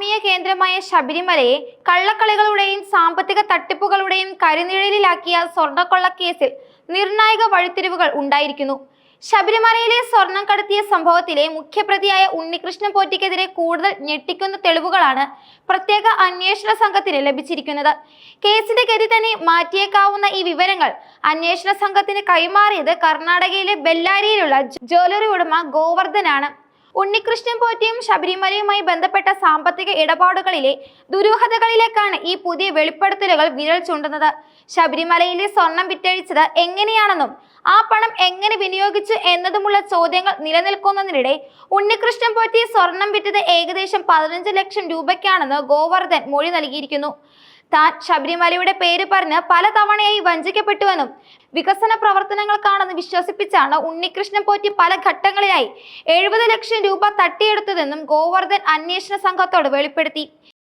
ആത്മീയ കേന്ദ്രമായ ശബരിമലയെ കള്ളക്കളികളുടെയും സാമ്പത്തിക തട്ടിപ്പുകളുടെയും കരിനിഴലിലാക്കിയ സ്വർണക്കൊള്ള കേസിൽ നിർണായക വഴിത്തിരിവുകൾ ഉണ്ടായിരിക്കുന്നു. ശബരിമലയിലെ സ്വർണം കടത്തിയ സംഭവത്തിലെ മുഖ്യപ്രതിയായ ഉണ്ണികൃഷ്ണൻ പോറ്റിക്കെതിരെ കൂടുതൽ ഞെട്ടിക്കുന്ന തെളിവുകളാണ് പ്രത്യേക അന്വേഷണ സംഘത്തിന് ലഭിച്ചിരിക്കുന്നത്. കേസിന്റെ ഗതി തന്നെ മാറ്റിയേക്കാവുന്ന ഈ വിവരങ്ങൾ അന്വേഷണ സംഘത്തിന് കൈമാറിയത് കർണാടകയിലെ ബെല്ലാരിയിലുള്ള ജ്വല്ലറി ഉടമ ഗോവർദ്ധനാണ്. ഉണ്ണികൃഷ്ണൻ പോറ്റിയും ശബരിമലയുമായി ബന്ധപ്പെട്ട സാമ്പത്തിക ഇടപാടുകളിലെ ദുരൂഹതകളിലേക്കാണ് ഈ പുതിയ വെളിപ്പെടുത്തലുകൾ വിരൽ ചൂണ്ടുന്നത്. ശബരിമലയിലെ സ്വർണം വിറ്റഴിച്ചത് എങ്ങനെയാണെന്നും ആ പണം എങ്ങനെ വിനിയോഗിച്ചു എന്നതുമുള്ള ചോദ്യങ്ങൾ നിലനിൽക്കുന്നതിനിടെ ഉണ്ണികൃഷ്ണൻ പോറ്റി സ്വർണം വിറ്റത് ഏകദേശം പതിനഞ്ച് ലക്ഷം രൂപയ്ക്കാണെന്ന് ഗോവർദ്ധൻ മൊഴി നൽകിയിരിക്കുന്നു. താൻ ശബരിമലയുടെ പേര് പറഞ്ഞ് പലതവണയായി വഞ്ചിക്കപ്പെട്ടുവെന്നും വികസന പ്രവർത്തനങ്ങൾക്കാണെന്ന് വിശ്വസിപ്പിച്ചാണ് ഉണ്ണികൃഷ്ണൻ പോറ്റി പല ഘട്ടങ്ങളിലായി എഴുപത് ലക്ഷം രൂപ തട്ടിയെടുത്തതെന്നും ഗോവർദ്ധൻ അന്വേഷണ സംഘത്തോട് വെളിപ്പെടുത്തി.